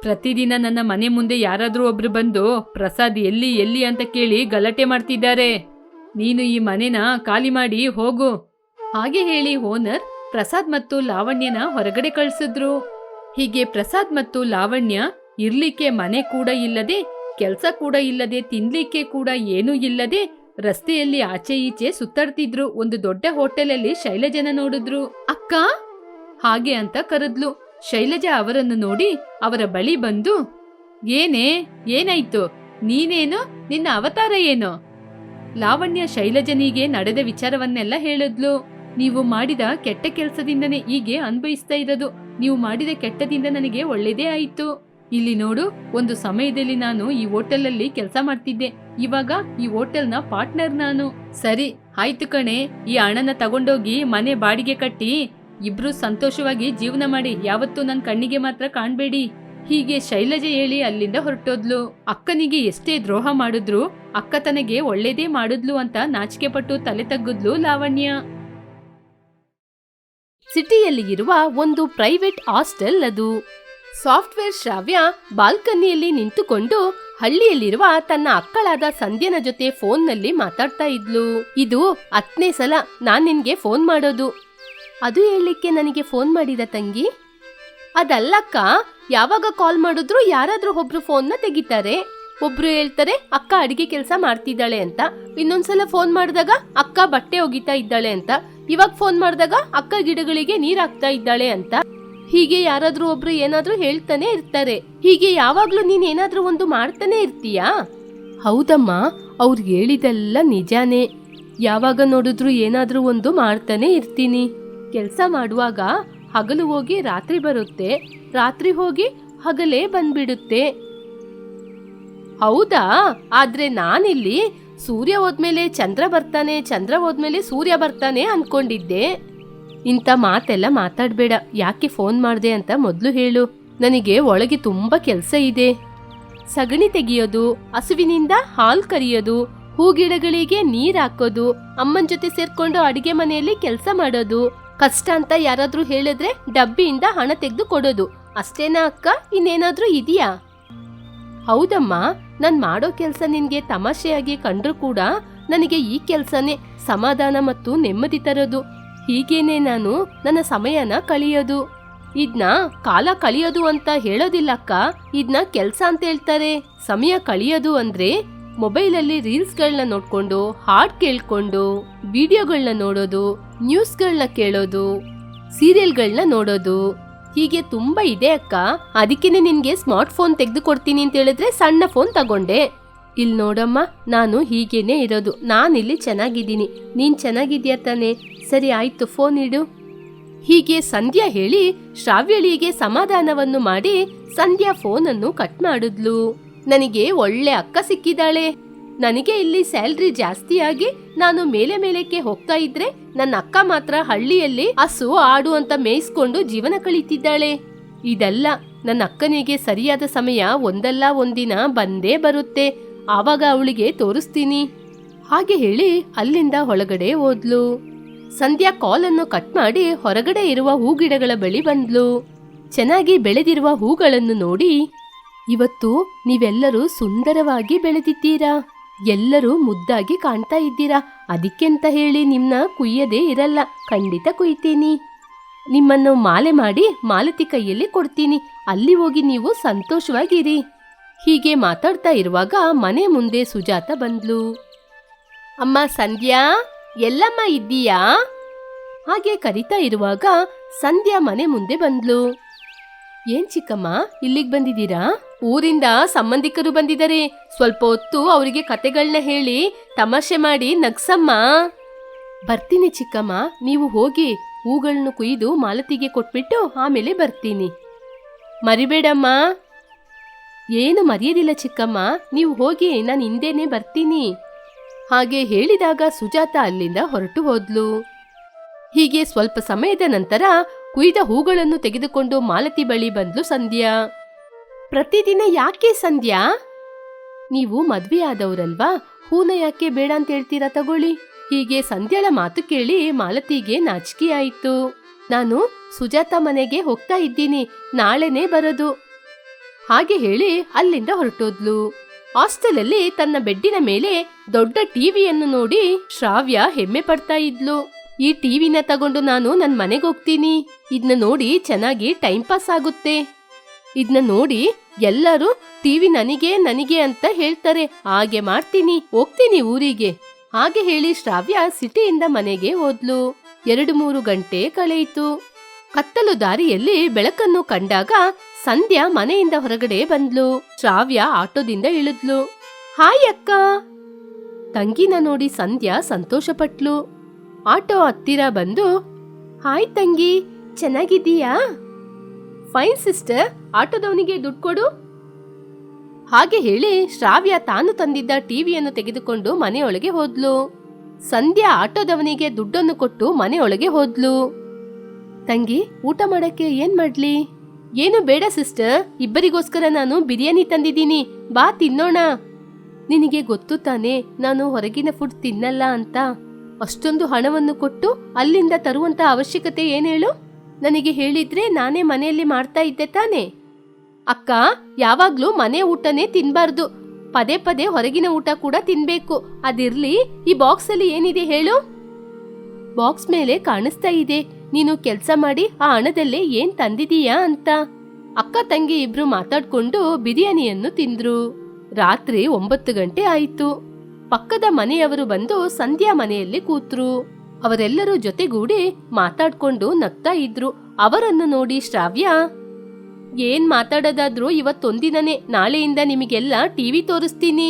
ಪ್ರತಿದಿನ ನನ್ನ ಮನೆ ಮುಂದೆ ಯಾರಾದ್ರೂ ಒಬ್ರು ಬಂದು, ಪ್ರಸಾದ್ ಎಲ್ಲಿ ಎಲ್ಲಿ ಅಂತ ಕೇಳಿ ಗಲಾಟೆ ಮಾಡ್ತಿದ್ದಾರೆ. ನೀನು ಈ ಮನೆನ ಖಾಲಿ ಮಾಡಿ ಹೋಗು. ಹಾಗೆ ಹೇಳಿ ಓನರ್ ಪ್ರಸಾದ್ ಮತ್ತು ಲಾವಣ್ಯನ ಹೊರಗಡೆ ಕಳಿಸಿದ್ರು. ಹೀಗೆ ಪ್ರಸಾದ್ ಮತ್ತು ಲಾವಣ್ಯ ಇರ್ಲಿಕ್ಕೆ ಮನೆ ಕೂಡ ಇಲ್ಲದೆ, ಕೆಲಸ ಕೂಡ ಇಲ್ಲದೆ, ತಿನ್ಲಿಕ್ಕೆ ಕೂಡ ಏನೂ ಇಲ್ಲದೆ ರಸ್ತೆಯಲ್ಲಿ ಆಚೆ ಈಚೆ ಸುತ್ತಾಡ್ತಿದ್ರು ಒಂದು ದೊಡ್ಡ ಹೋಟೆಲಲ್ಲಿ ಶೈಲಜನ ನೋಡಿದ್ರು. ಅಕ್ಕ? ಹಾಗೆ ಅಂತ ಕರೆದ್ಲು. ಶೈಲಜಾ ಅವರನ್ನು ನೋಡಿ ಅವರ ಬಳಿ ಬಂದು, ಏನೇ, ಏನಾಯ್ತು? ನೀನೇನು? ನಿನ್ನ ಅವತಾರ ಏನು? ಲಾವಣ್ಯ ಶೈಲಜನಿಗೆ ನಡೆದ ವಿಚಾರವನ್ನೆಲ್ಲ ಹೇಳಿದ್ಲು. ನೀವು ಮಾಡಿದ ಕೆಟ್ಟ ಕೆಲಸದಿಂದನೇ ಹೀಗೆ ಅನುಭವಿಸ್ತಾ ಇರೋದು. ನೀವು ಮಾಡಿದ ಕೆಟ್ಟದಿಂದ ನನಗೆ ಒಳ್ಳೇದೇ ಆಯಿತು. ಇಲ್ಲಿ ನೋಡು, ಒಂದು ಸಮಯದಲ್ಲಿ ನಾನು ಈ ಹೋಟೆಲ್ ಅಲ್ಲಿ ಕೆಲಸ ಮಾಡ್ತಿದ್ದೆ. ಇವಾಗ ಈ ಹೋಟೆಲ್ನ ಪಾರ್ಟ್ನರ್ ನಾನು. ಸರಿ, ಆಯ್ತು ಕಣೆ. ಈ ಹಣನ ತಗೊಂಡೋಗಿ ಮನೆ ಬಾಡಿಗೆ ಕಟ್ಟಿ, ಇಬ್ರು ಸಂತೋಷವಾಗಿ ಜೀವನ ಮಾಡಿ, ಯಾವತ್ತೂ ನನ್ನ ಕಣ್ಣಿಗೆ ಮಾತ್ರ ಕಾಣ್ಬೇಡಿ. ಹೀಗೆ ಶೈಲಜೆ ಹೇಳಿ ಅಲ್ಲಿಂದ ಹೊರಟೋದ್ಲು. ಅಕ್ಕನಿಗೆ ಎಷ್ಟೇ ದ್ರೋಹ ಮಾಡಿದ್ರು, ಅಕ್ಕ ತನಗೆ ಒಳ್ಳೇದೇ ಮಾಡಿದ್ಲು ಅಂತ ನಾಚಿಕೆ ಪಟ್ಟು ತಲೆ ತಗ್ಗಿದ್ಲು ಲಾವಣ್ಯ. ಸಿಟಿಯಲ್ಲಿ ಇರುವ ಒಂದು ಪ್ರೈವೇಟ್ ಹಾಸ್ಟೆಲ್ ಅದು. ಸಾಫ್ಟ್ವೇರ್ ಶ್ರಾವ್ಯ ಬಾಲ್ಕನಿಯಲ್ಲಿ ನಿಂತುಕೊಂಡು ಹಳ್ಳಿಯಲ್ಲಿರುವ ತನ್ನ ಅಕ್ಕಳಾದ ಸಂಧ್ಯನ ಜೊತೆ ಫೋನ್ನಲ್ಲಿ ಮಾತಾಡ್ತಾ ಇದ್ಲು. ಇದು ಹತ್ತನೇ ಸಲ ನಾನ್ ನಿನ್ಗೆ ಫೋನ್ ಮಾಡೋದು. ಅದು ಹೇಳಲಿಕ್ಕೆ ನನಗೆ ಫೋನ್ ಮಾಡಿದ ತಂಗಿ? ಅದಲ್ಲಕ್ಕ, ಯಾವಾಗ ಕಾಲ್ ಮಾಡಿದ್ರು ಯಾರಾದ್ರೂ ಒಬ್ರು ಫೋನ್ನ ತೆಗಿತಾರೆ. ಒಬ್ರು ಹೇಳ್ತಾರೆ, ಅಕ್ಕ ಅಡಿಗೆ ಕೆಲಸ ಮಾಡ್ತಿದ್ದಾಳೆ ಅಂತ. ಇನ್ನೊಂದ್ಸಲ ಫೋನ್ ಮಾಡಿದಾಗ, ಅಕ್ಕ ಬಟ್ಟೆ ಒಗಿತಾ ಇದ್ದಾಳೆ ಅಂತ. ಇವಾಗ ಫೋನ್ ಮಾಡಿದಾಗ, ಅಕ್ಕ ಗಿಡಗಳಿಗೆ ನೀರ್ ಹಾಕ್ತಾ ಇದ್ದಾಳೆ ಅಂತ. ಹೀಗೆ ಯಾರಾದ್ರೂ ಒಬ್ರು ಏನಾದ್ರೂ ಹೇಳ್ತಾನೆ ಇರ್ತಾರೆ. ಹೀಗೆ ಯಾವಾಗ್ಲೂ ನೀನ್ ಏನಾದ್ರೂ ಒಂದು ಮಾಡ್ತಾನೆ ಇರ್ತೀಯಾ? ಹೌದಮ್ಮ, ಅವ್ರು ಹೇಳಿದೆಲ್ಲ ನಿಜಾನೇ. ಯಾವಾಗ ನೋಡಿದ್ರು ಏನಾದ್ರೂ ಒಂದು ಮಾಡ್ತಾನೆ ಇರ್ತೀನಿ. ಕೆಲಸ ಮಾಡುವಾಗ ಹಗಲು ಹೋಗಿ ರಾತ್ರಿ ಬರುತ್ತೆ. ರಾತ್ರಿ ಹೋಗಿ ಹಗಲೇ ಬಂದ್ಬಿಡುತ್ತೆ. ಹೌದಾ? ಆದ್ರೆ ನಾನಿಲ್ಲಿ ಸೂರ್ಯ ಹೋದ್ಮೇಲೆ ಚಂದ್ರ ಬರ್ತಾನೆ, ಚಂದ್ರ ಹೋದ್ಮೇಲೆ ಸೂರ್ಯ ಬರ್ತಾನೆ ಅನ್ಕೊಂಡಿದ್ದೆ. ಇಂಥ ಮಾತೆಲ್ಲ ಮಾತಾಡಬೇಡ. ಯಾಕೆ ಫೋನ್ ಮಾಡಿದೆ ಅಂತ ಮೊದಲು ಹೇಳು. ನನಗೆ ಒಳಗೆ ತುಂಬ ಕೆಲಸ ಇದೆ. ಸಗಣಿ ತೆಗೆಯೋದು, ಹಸುವಿನಿಂದ ಹಾಲ್ ಕರಿಯೋದು, ಹೂಗಿಡಗಳಿಗೆ ನೀರ್ ಹಾಕೋದು, ಅಮ್ಮನ ಜೊತೆ ಸೇರ್ಕೊಂಡು ಅಡಿಗೆ ಮನೆಯಲ್ಲಿ ಕೆಲಸ ಮಾಡೋದು, ಕಷ್ಟ ಅಂತ ಯಾರಾದ್ರೂ ಹೇಳಿದ್ರೆ ಡಬ್ಬಿಯಿಂದ ಹಣ ತೆಗೆದು ಕೊಡೋದು. ಅಷ್ಟೇನಾ ಅಕ್ಕ? ಇನ್ನೇನಾದ್ರೂ ಇದೆಯಾ? ಹೌದಮ್ಮ, ನಾನು ಮಾಡೋ ಕೆಲಸ ನಿನ್ಗೆ ತಮಾಷೆಯಾಗಿ ಕಂಡ್ರು ಕೂಡ ನನಗೆ ಈ ಕೆಲಸನೇ ಸಮಾಧಾನ ಮತ್ತು ನೆಮ್ಮದಿ ತರೋದು. ಹೀಗೇನೆ ನಾನು ನನ್ನ ಸಮಯನ ಕಳೆಯೋದು. ಇದ್ನ ಕಾಲ ಕಳೆಯೋದು ಅಂತ ಹೇಳೋದಿಲ್ಲಕ್ಕ. ಇದ್ನ ಕೆಲ್ಸ ಅಂತ ಹೇಳ್ತಾರೆ. ಸಮಯ ಕಳೆಯೋದು ಅಂದ್ರೆ ಮೊಬೈಲಲ್ಲಿ ರೀಲ್ಸ್ಗಳನ್ನ ನೋಡ್ಕೊಂಡು, ಹಾಡ್ ಕೇಳ್ಕೊಂಡು ವಿಡಿಯೋಗಳನ್ನ ನೋಡೋದು ನ್ಯೂಸ್ಗಳನ್ನ ಕೇಳೋದು ಸೀರಿಯಲ್ಗಳನ್ನ ನೋಡೋದು. ಹೀಗೆ ತುಂಬಾ ಇದೆ ಅಕ್ಕ. ಅದಕ್ಕೇನೆ ನಿನ್ಗೆ ಸ್ಮಾರ್ಟ್ ಫೋನ್ ತೆಗೆದು ಕೊಡ್ತೀನಿ ಅಂತ ಹೇಳಿದ್ರೆ ಸಣ್ಣ ಫೋನ್ ತಗೊಂಡೆ. ಇಲ್ಲಿ ನೋಡಮ್ಮ, ನಾನು ಹೀಗೇನೆ ಇರೋದು. ನಾನಿಲ್ಲಿ ಚೆನ್ನಾಗಿದ್ದೀನಿ. ನೀನ್ ಚೆನ್ನಾಗಿದ್ಯಾ ತಾನೆ? ಸರಿ ಆಯ್ತು, ಫೋನ್ ಇಡು. ಹೀಗೆ ಸಂಧ್ಯಾ ಹೇಳಿ ಶ್ರಾವ್ಯಳಿಗೆ ಸಮಾಧಾನವನ್ನು ಮಾಡಿ ಸಂಧ್ಯಾ ಫೋನನ್ನು ಕಟ್ ಮಾಡಿದ್ಲು. ನನಗೆ ಒಳ್ಳೆ ಅಕ್ಕ ಸಿಕ್ಕಿದಾಳೆ. ನನಗೆ ಇಲ್ಲಿ ಸ್ಯಾಲ್ರಿ ಜಾಸ್ತಿಯಾಗಿ ನಾನು ಮೇಲೆ ಮೇಲಕ್ಕೆ ಹೋಗ್ತಾ ಇದ್ರೆ ನನ್ನ ಅಕ್ಕ ಮಾತ್ರ ಹಳ್ಳಿಯಲ್ಲಿ ಹಸು, ಆಡು ಅಂತ ಮೇಯಿಸ್ಕೊಂಡು ಜೀವನ ಕಳೀತಿದ್ದಾಳೆ. ಇದೆಲ್ಲ, ನನ್ನ ಅಕ್ಕನಿಗೆ ಸರಿಯಾದ ಸಮಯ ಒಂದಲ್ಲ ಒಂದಿನ ಬಂದೇ ಬರುತ್ತೆ. ಆವಾಗ ಅವಳಿಗೆ ತೋರಿಸ್ತೀನಿ. ಹಾಗೆ ಹೇಳಿ ಅಲ್ಲಿಂದ ಒಳಗಡೆ ಹೋದ್ಲು. ಸಂಧ್ಯಾ ಕಾಲನ್ನು ಕಟ್ ಮಾಡಿ ಹೊರಗಡೆ ಇರುವ ಹೂಗಿಡಗಳ ಬಳಿ ಬಂದ್ಲು. ಚೆನ್ನಾಗಿ ಬೆಳೆದಿರುವ ಹೂಗಳನ್ನು ನೋಡಿ, ಇವತ್ತು ನೀವೆಲ್ಲರೂ ಸುಂದರವಾಗಿ ಬೆಳೆದಿದ್ದೀರಾ? ಎಲ್ಲರೂ ಮುದ್ದಾಗಿ ಕಾಣ್ತಾ ಇದ್ದೀರಾ? ಅದಕ್ಕೆಂತ ಹೇಳಿ ನಿಮ್ಮನ್ನ ಕುಯ್ಯದೇ ಇರಲ್ಲ. ಖಂಡಿತ ಕುಯ್ತೀನಿ. ನಿಮ್ಮನ್ನು ಮಾಲೆ ಮಾಡಿ ಮಾಲತಿ ಕೈಯಲ್ಲಿ ಕೊಡ್ತೀನಿ. ಅಲ್ಲಿ ಹೋಗಿ ನೀವು ಸಂತೋಷವಾಗಿರಿ. ಹೀಗೆ ಮಾತಾಡ್ತಾ ಇರುವಾಗ ಮನೆ ಮುಂದೆ ಸುಜಾತ ಬಂದ್ಲು. ಅಮ್ಮ, ಸಂಧ್ಯಾ! ಎಲ್ಲಮ್ಮ ಇದ್ದೀಯಾ? ಹಾಗೆ ಕರಿತಾ ಇರುವಾಗ ಸಂಧ್ಯಾ ಮನೆ ಮುಂದೆ ಬಂದ್ಲು. ಏನ್ ಚಿಕ್ಕಮ್ಮ, ಇಲ್ಲಿಗೆ ಬಂದಿದ್ದೀರಾ? ಊರಿಂದ ಸಂಬಂಧಿಕರು ಬಂದಿದ್ದಾರೆ. ಸ್ವಲ್ಪ ಹೊತ್ತು ಅವರಿಗೆ ಕತೆಗಳನ್ನ ಹೇಳಿ ತಮಾಷೆ ಮಾಡಿ ನಗ್ಸಮ್ಮ. ಬರ್ತೀನಿ ಚಿಕ್ಕಮ್ಮ, ನೀವು ಹೋಗಿ ಹೂಗಳನ್ನು ಕುಯ್ದು ಮಾಲತಿಗೆ ಕೊಟ್ಬಿಟ್ಟು ಆಮೇಲೆ ಬರ್ತೀನಿ. ಮರಿಬೇಡಮ್ಮ. ಏನು ಮರೆಯೋದಿಲ್ಲ ಚಿಕ್ಕಮ್ಮ, ನೀವು ಹೋಗಿ ನಾನು ಹಿಂದೇನೆ ಬರ್ತೀನಿ. ಹಾಗೆ ಹೇಳಿದಾಗ ಸುಜಾತ ಅಲ್ಲಿಂದ ಹೊರಟು ಹೋದ್ಲು. ಹೀಗೆ ಸ್ವಲ್ಪ ಸಮಯದ ನಂತರ ಕುಯ್ದ ಹೂಗಳನ್ನು ತೆಗೆದುಕೊಂಡು ಮಾಲತಿ ಬಳಿ ಬಂದ್ಲು ಸಂಧ್ಯಾ. ಪ್ರತಿದಿನ ಯಾಕೆ ಸಂಧ್ಯಾ? ನೀವು ಮದ್ವೆ ಆದವ್ರಲ್ವಾ ಹೂನ ಯಾಕೆ ಬೇಡ ಅಂತ ಹೇಳ್ತೀರಾ ತಗೊಳ್ಳಿ. ಹೀಗೆ ಸಂಧ್ಯಾಳ ಮಾತು ಕೇಳಿ ಮಾಲತಿಗೆ ನಾಚಿಕೆ ಆಯಿತು ನಾನು ಸುಜಾತ ಮನೆಗೆ ಹೋಗ್ತಾ ಇದ್ದೀನಿ, ನಾಳೆನೇ ಬರೋದು. ಹಾಗೆ ಹೇಳಿ ಅಲ್ಲಿಂದ ಹೊರಟೋದ್ಲು. ಹಾಸ್ಟೆಲಲ್ಲಿ ತನ್ನ ಬೆಡ್ಡಿನ ಮೇಲೆ ದೊಡ್ಡ ಟಿವಿಯನ್ನು ನೋಡಿ ಶ್ರಾವ್ಯ ಹೆಮ್ಮೆ ಪಡ್ತಾ ಇದ್ಲು. ಈ ಟಿವಿನ ತಗೊಂಡು ನಾನು ನನ್ನ ಮನೆಗೆ ಹೋಗ್ತೀನಿ. ಇದನ್ನ ನೋಡಿ ಚೆನ್ನಾಗಿ ಟೈಮ್ ಪಾಸ್ ಆಗುತ್ತೆ. ಇದನ್ನ ನೋಡಿ ಎಲ್ಲರೂ ಟಿವಿ ನನಗೆ ನನಗೆ ಅಂತ ಹೇಳ್ತಾರೆ. ಹಾಗೆ ಮಾಡ್ತೀನಿ. ಹೋಗ್ತೀನಿ ಊರಿಗೆ. ಹಾಗೆ ಹೇಳಿ ಶ್ರಾವ್ಯ ಸಿಟಿಯಿಂದ ಮನೆಗೆ ಹೋದ್ಲು. ಎರಡು ಮೂರು ಗಂಟೆ ಕಳೆಯಿತು. ಕತ್ತಲು ದಾರಿಯಲ್ಲಿ ಬೆಳಕನ್ನು ಕಂಡಾಗ ಸಂಧ್ಯಾ ಮನೆಯಿಂದ ಹೊರಗಡೆ ಬಂದ್ಲು. ಶ್ರಾವ್ಯ ಆಟೋದಿಂದ ಇಳಿದ್ಲು. ಹಾಯ್ ಅಕ್ಕ. ತಂಗಿನ ನೋಡಿ ಸಂಧ್ಯಾ ಸಂತೋಷಪಟ್ಲು. ಆಟೋ ಹತ್ತಿರ ಬಂದು. ಹಾಯ್ ತಂಗಿ, ಚೆನ್ನಾಗಿದ್ದೀಯಾ? ಫೈನ್ ಸಿಸ್ಟರ್, ಆಟೋದವನಿಗೆ ದುಡ್ಡು ಕೊಡು. ಹಾಗೆ ಹೇಳಿ ಶ್ರಾವ್ಯ ತಾನು ತಂದಿದ್ದ ಟಿವಿಯನ್ನು ತೆಗೆದುಕೊಂಡು ಮನೆಯೊಳಗೆ ಹೋದ್ಲು. ಸಂಧ್ಯಾ ಆಟೋದವನಿಗೆ ದುಡ್ಡನ್ನು ಕೊಟ್ಟು ಮನೆಯೊಳಗೆ ಹೋದ್ಲು. ತಂಗಿ, ಊಟ ಮಾಡಕ್ಕೆ ಏನ್ ಮಾಡ್ಲಿ? ಏನು ಬೇಡ, ಸಿಸ್ಟರ್. ಇಬ್ಬರಿಗೋಸ್ಕರ ನಾನು ಬಿರಿಯಾನಿ ತಂದಿದ್ದೀನಿ. ಬಾ, ತಿನ್ನೋಣ. ನಿನಗೆ ಗೊತ್ತು ತಾನೇ, ನಾನು ಹೊರಗಿನ ಫುಡ್ ತಿನ್ನಲ್ಲ ಅಂತ. ಅಷ್ಟೊಂದು ಹಣವನ್ನು ಕೊಟ್ಟು ಅಲ್ಲಿಂದ ತರುವಂತ ಅವಶ್ಯಕತೆ ಏನ್ ಹೇಳು ನನಗೆ ಹೇಳಿದ್ರೆ ನಾನೇ ಮನೆಯಲ್ಲಿ ಮಾಡ್ತಾ ಇದ್ದೆ ತಾನೆ. ಅಕ್ಕ, ಯಾವಾಗ್ಲೂ ಮನೆ ಊಟನೇ ತಿನ್ಬಾರ್ದು. ಪದೇ ಪದೇ ಹೊರಗಿನ ಊಟ ಕೂಡ ತಿನ್ಬೇಕು. ಅದಿರ್ಲಿ, ಈ ಬಾಕ್ಸ್ ಅಲ್ಲಿ ಏನಿದೆ ಹೇಳು? ಬಾಕ್ಸ್ ಮೇಲೆ ಕಾಣಿಸ್ತಾ ಇದೆ. ನೀನು ಕೆಲ್ಸ ಮಾಡಿ ಆ ಹಣದಲ್ಲೇ ಏನ್ ತಂದಿದೀಯಾ ಅಂತ. ಅಕ್ಕ ತಂಗಿ ಇಬ್ರು ಮಾತಾಡ್ಕೊಂಡು ಬಿರಿಯಾನಿಯನ್ನು ತಿಂದ್ರು. ರಾತ್ರಿ ಒಂಬತ್ತು ಗಂಟೆ ಆಯಿತು. ಪಕ್ಕದ ಮನೆಯವರು ಬಂದು ಸಂಧ್ಯಾ ಮನೆಯಲ್ಲಿ ಕೂತ್ರು. ಅವರೆಲ್ಲರೂ ಜೊತೆಗೂಡಿ ಮಾತಾಡ್ಕೊಂಡು ನಗ್ತಾ ಇದ್ರು. ಅವರನ್ನು ನೋಡಿ ಶ್ರಾವ್ಯ, ಏನ್ ಮಾತಾಡೋದಾದ್ರೂ ಇವತ್ತೊಂದಿನನೇ, ನಾಳೆಯಿಂದ ನಿಮಗೆಲ್ಲ ಟಿವಿ ತೋರಿಸ್ತೀನಿ.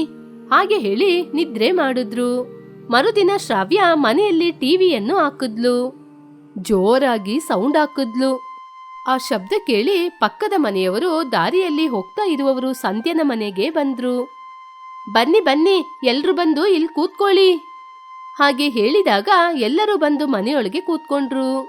ಹಾಗೆ ಹೇಳಿ ನಿದ್ರೆ ಮಾಡಿದ್ರು. ಮರುದಿನ ಶ್ರಾವ್ಯ ಮನೆಯಲ್ಲಿ ಟಿವಿಯನ್ನು ಹಾಕಿದ್ಲು. ಜೋರಾಗಿ ಸೌಂಡ್ ಹಾಕಿದ್ಲು. ಆ ಶಬ್ದ ಕೇಳಿ ಪಕ್ಕದ ಮನೆಯವರು ದಾರಿಯಲ್ಲಿ ಹೋಗ್ತಾ ಇರುವವರು ಸಂಧ್ಯನ ಮನೆಗೆ ಬಂದ್ರು. ಬನ್ನಿ ಬನ್ನಿ, ಎಲ್ರು ಬಂದು ಇಲ್ಲಿ ಕೂತ್ಕೊಳ್ಳಿ. ಹಾಗೆ ಹೇಳಿದಾಗ ಎಲ್ಲರೂ ಬಂದು ಮನೆಯೊಳಗೆ ಕೂತ್ಕೊಂಡ್ರು.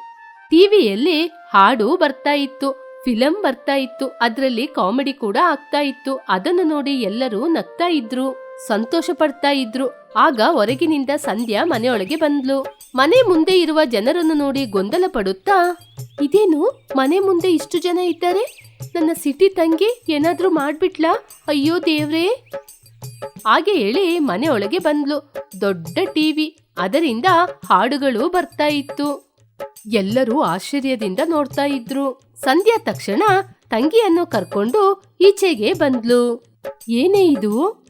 ಟಿವಿಯಲ್ಲಿ ಹಾಡು ಬರ್ತಾ ಇತ್ತು, ಫಿಲಂ ಬರ್ತಾ ಇತ್ತು, ಅದರಲ್ಲಿ ಕಾಮಿಡಿ ಕೂಡ ಆಗ್ತಾ ಇತ್ತು. ಅದನ್ನು ನೋಡಿ ಎಲ್ಲರೂ ನಗ್ತಾ ಇದ್ರು, ಸಂತೋಷ ಪಡ್ತಾ ಇದ್ರು. ಆಗ ಹೊರಗಿನಿಂದ ಸಂಧ್ಯಾ ಮನೆಯೊಳಗೆ ಬಂದ್ಲು. ಮನೆ ಮುಂದೆ ಇರುವ ಜನರನ್ನು ನೋಡಿ ಗೊಂದಲ ಪಡುತ್ತಾ, ಇದೇನು ಮನೆ ಮುಂದೆ ಇಷ್ಟು ಜನ ಇದ್ದಾರೆ? ನನ್ನ ಸಿಟಿ ತಂಗಿ ಏನಾದ್ರೂ ಮಾಡ್ಬಿಟ್ಲಾ? ಅಯ್ಯೋ ದೇವ್ರೇ! ಹಾಗೆ ಹೇಳಿ ಮನೆಯೊಳಗೆ ಬಂದ್ಲು. ದೊಡ್ಡ ಟಿವಿ. ಅದರಿಂದ ಹಾಡುಗಳು ಬರ್ತಾ ಇತ್ತು. ಎಲ್ಲರೂ ಆಶ್ಚರ್ಯದಿಂದ ನೋಡ್ತಾ ಇದ್ರು. ಸಂಧ್ಯಾ ತಕ್ಷಣ ತಂಗಿಯನ್ನು ಕರ್ಕೊಂಡು ಈಚೆಗೆ ಬಂದ್ಲು. ಏನೇ ಇದು?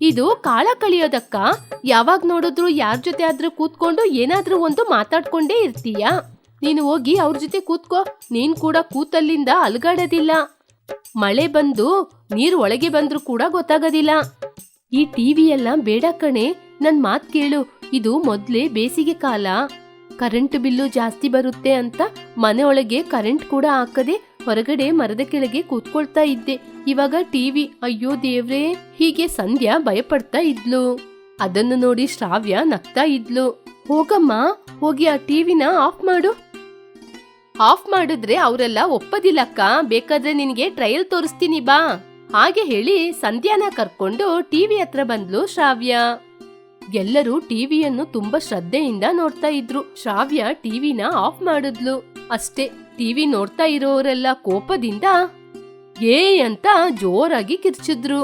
ಇದು ಕಾಳ ಕಳಿಯೋದಕ್ಕ. ಯಾವಾಗ ನೋಡಿದ್ರು ಯಾರ ಜೊತೆ ಆದ್ರೂ ಕೂತ್ಕೊಂಡು ಏನಾದ್ರೂ ಒಂದು ಮಾತಾಡ್ಕೊಂಡೇ ಇರ್ತೀಯಾ. ನೀನು ಹೋಗಿ ಅವ್ರ ಜೊತೆ ಕೂತ್ಕೋ. ನೀನ್ ಕೂಡ ಕೂತಲ್ಲಿಂದ ಅಲ್ಗಾಡೋದಿಲ್ಲ. ಮಳೆ ಬಂದು ನೀರು ಒಳಗೆ ಬಂದ್ರೂ ಕೂಡ ಗೊತ್ತಾಗೋದಿಲ್ಲ. ಈ ಟಿವಿ ಎಲ್ಲ ಬೇಡ ಕಣೆ. ನನ್ ಮಾತ್ ಕೇಳು. ಇದು ಮೊದ್ಲೇ ಬೇಸಿಗೆ ಕಾಲ. ಕರೆಂಟ್ ಬಿಲ್ಲು ಜಾಸ್ತಿ ಬರುತ್ತೆ ಅಂತ ಮನೆ ಒಳಗೆ ಕರೆಂಟ್ ಕೂಡ ಹಾಕದೆ ಹೊರಗಡೆ ಮರದ ಕೆಳಗೆ ಕೂತ್ಕೊಳ್ತಾ ಇದ್ದೆ. ಇವಾಗ ಟಿವಿ ಅಯ್ಯೋ ದೇವ್ರೇ, ಹೀಗೆ ಸಂಧ್ಯಾ ಭಯಪಡ್ತಾ ಇದ್ಲು. ಅದನ್ನು ನೋಡಿ ಶ್ರಾವ್ಯ ನಗ್ತಾ ಇದ್ಲು. ಹೋಗಮ್ಮ, ಹೋಗಿ ಆ ಟಿವಿನ ಆಫ್ ಮಾಡು. ಆಫ್ ಮಾಡಿದ್ರೆ ಅವರೆಲ್ಲ ಒಪ್ಪದಿಲ್ಲಕ್ಕ ಬೇಕಾದ್ರೆ ನಿನಗೆ ಟ್ರಯಲ್ ತೋರಿಸ್ತೀನಿ ಬಾ. ಹಾಗೆ ಹೇಳಿ ಸಂಧ್ಯಾನ ಕರ್ಕೊಂಡು ಟಿವಿ ಹತ್ರ ಬಂದ್ಲು ಶ್ರಾವ್ಯ. ಎಲ್ಲರೂ ಟಿವಿಯನ್ನು ತುಂಬಾ ಶ್ರದ್ಧೆಯಿಂದ ನೋಡ್ತಾ ಇದ್ರು. ಶ್ರಾವ್ಯ ಟಿವಿನ ಆಫ್ ಮಾಡಿದ್ಲು. ಅಷ್ಟೇ. ಟಿವಿ ನೋಡ್ತಾ ಇರೋರೆಲ್ಲ ಕೋಪದಿಂದ ಏ ಅಂತ ಜೋರಾಗಿ ಕಿರ್ಚಿದ್ರು.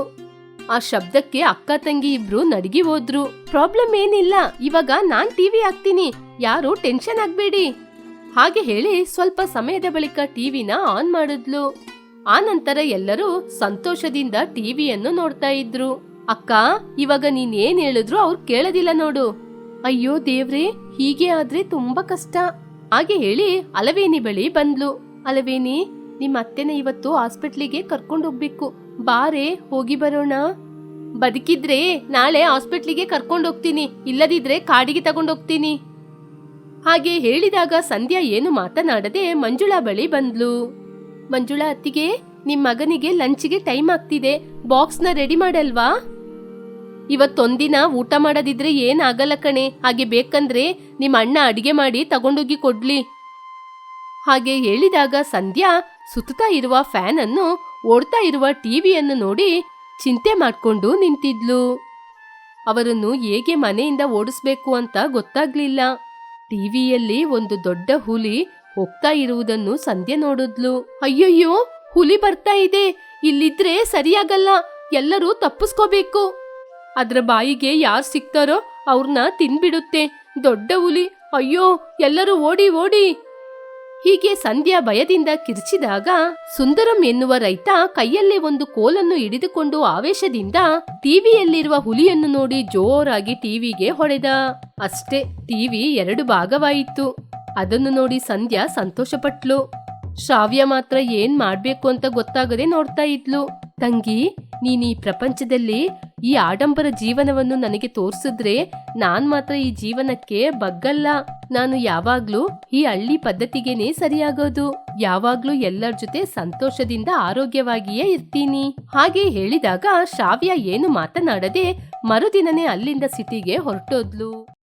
ಆ ಶಬ್ದಕ್ಕೆ ಅಕ್ಕ ತಂಗಿ ಇಬ್ರು ನಡಗಿ ಹೋದ್ರು. ಪ್ರಾಬ್ಲಮ್ ಏನಿಲ್ಲ, ಇವಾಗ ನಾನ್ ಟಿವಿ ಹಾಕ್ತೀನಿ, ಯಾರು ಟೆನ್ಷನ್ ಆಗ್ಬೇಡಿ. ಹಾಗೆ ಹೇಳಿ ಸ್ವಲ್ಪ ಸಮಯದ ಬಳಿಕ ಟಿವಿನ ಆನ್ ಮಾಡಿದ್ಲು. ಆ ನಂತರ ಎಲ್ಲರೂ ಸಂತೋಷದಿಂದ ಟಿವಿಯನ್ನು ನೋಡ್ತಾ ಇದ್ರು. ಅಕ್ಕ, ಇವಾಗ ನೀನ್ ಏನ್ ಹೇಳಿದ್ರು ಅವ್ರು ಕೇಳೋದಿಲ್ಲ ನೋಡು. ಅಯ್ಯೋ ದೇವ್ರೆ, ಹೀಗೆ ಆದ್ರೆ ತುಂಬಾ ಕಷ್ಟ. ಹಾಗೆ ಹೇಳಿ ಅಲವೇನಿ ಬಳಿ ಬಂದ್ಲು. ಅಲವೇನಿ, ನಿಮ್ಮ ಅತ್ತೆನ ಇವತ್ತು ಹಾಸ್ಪಿಟ್ಲಿಗೆ ಕರ್ಕೊಂಡು ಹೋಗ್ಬೇಕು. ಬಾರೆ ಹೋಗಿ ಬರೋಣ. ಬದುಕಿದ್ರೆ ನಾಳೆ ಹಾಸ್ಪಿಟ್ಲಿಗೆ ಕರ್ಕೊಂಡು ಹೋಗ್ತೀನಿ. ಇಲ್ಲದಿದ್ರೆ ಕಾಡಿಗೆ ತಗೊಂಡೋಗ್ತೀನಿ ಹಾಗೆ ಹೇಳಿದಾಗ ಸಂಧ್ಯಾ ಏನು ಮಾತನಾಡದೆ ಮಂಜುಳಾ ಬಳಿ ಬಂದ್ಲು. ಮಂಜುಳಾ ಅತ್ತಿಗೆ ನಿಮ್ಮ ಮಗನಿಗೆ ಲಂಚ್ಗೆ ಟೈಮ್ ಆಗ್ತಿದೆ. ಬಾಕ್ಸ್ನ ರೆಡಿ ಮಾಡಲ್ವಾ? ಇವತ್ತೊಂದಿನ ಊಟ ಮಾಡದಿದ್ರೆ ಏನಾಗಲ್ಲ ಕಣೆ. ಹಾಗೆ ಬೇಕಂದ್ರೆ ನಿಮ್ಮ ಅಣ್ಣ ಅಡಿಗೆ ಮಾಡಿ ತಗೊಂಡೋಗಿ ಕೊಡ್ಲಿ. ಹಾಗೆ ಹೇಳಿದಾಗ ಸಂಧ್ಯಾ ಸುತ್ತಾ ಇರುವ ಫ್ಯಾನ್ ಅನ್ನು ಓಡ್ತಾ ಇರುವ ಟಿವಿಯನ್ನು ನೋಡಿ ಚಿಂತೆ ಮಾಡ್ಕೊಂಡು ನಿಂತಿದ್ಲು. ಅವರನ್ನು ಹೇಗೆ ಮನೆಯಿಂದ ಓಡಿಸ್ಬೇಕು ಅಂತ ಗೊತ್ತಾಗ್ಲಿಲ್ಲ. ಟಿವಿಯಲ್ಲಿ ಒಂದು ದೊಡ್ಡ ಹುಲಿ ಹೋಗ್ತಾ ಇರುವುದನ್ನು ಸಂಧ್ಯೆ ನೋಡಿದ್ಲು. ಅಯ್ಯಯ್ಯೋ, ಹುಲಿ ಬರ್ತಾ ಇದೆ. ಇಲ್ಲಿದ್ರೆ ಸರಿಯಾಗಲ್ಲ. ಎಲ್ಲರೂ ತಪ್ಪಿಸ್ಕೋಬೇಕು. ಅದ್ರ ಬಾಯಿಗೆ ಯಾರು ಸಿಗ್ತಾರೋ ಅವ್ರನ್ನ ತಿನ್ಬಿಡುತ್ತೆ. ದೊಡ್ಡ ಹುಲಿ, ಅಯ್ಯೋ, ಎಲ್ಲರೂ ಓಡಿ ಓಡಿ. ಹೀಗೆ ಸಂಧ್ಯಾ ಭಯದಿಂದ ಕಿರ್ಚಿದಾಗ ಸುಂದರಂ ಎನ್ನುವ ರೈತ ಕೈಯಲ್ಲಿ ಒಂದು ಕೋಲನ್ನು ಹಿಡಿದುಕೊಂಡು ಆವೇಶದಿಂದ ಟಿವಿಯಲ್ಲಿರುವ ಹುಲಿಯನ್ನು ನೋಡಿ ಜೋರಾಗಿ ಟಿವಿಗೆ ಹೊಡೆದ. ಅಷ್ಟೇ ಟಿವಿ ಎರಡು ಭಾಗವಾಯಿತು. ಅದನ್ನು ನೋಡಿ ಸಂಧ್ಯಾ ಸಂತೋಷಪಟ್ಲು. ಶ್ರಾವ್ಯ ಮಾತ್ರ ಏನ್ ಮಾಡ್ಬೇಕು ಅಂತ ಗೊತ್ತಾಗದೆ ನೋಡ್ತಾ ಇದ್ಲು. ತಂಗಿ ನೀನ್ ಈ ಪ್ರಪಂಚದಲ್ಲಿ ಈ ಆಡಂಬರ ಜೀವನವನ್ನು ನನಗೆ ತೋರಿಸಿದ್ರೆ ನಾನ್ ಮಾತ್ರ ಈ ಜೀವನಕ್ಕೆ ಬಗ್ಗಲ್ಲ. ನಾನು ಯಾವಾಗ್ಲೂ ಈ ಹಳ್ಳಿ ಪದ್ಧತಿಗೇನೆ ಸರಿಯಾಗೋದು. ಯಾವಾಗ್ಲೂ ಎಲ್ಲರ ಜೊತೆ ಸಂತೋಷದಿಂದ ಆರೋಗ್ಯವಾಗಿಯೇ ಇರ್ತೀನಿ. ಹಾಗೆ ಹೇಳಿದಾಗ ಶಾವ್ಯ ಏನು ಮಾತನಾಡದೆ ಮರುದಿನನೇ ಅಲ್ಲಿಂದ ಸಿಟಿಗೆ ಹೊರಟೋದ್ಲು.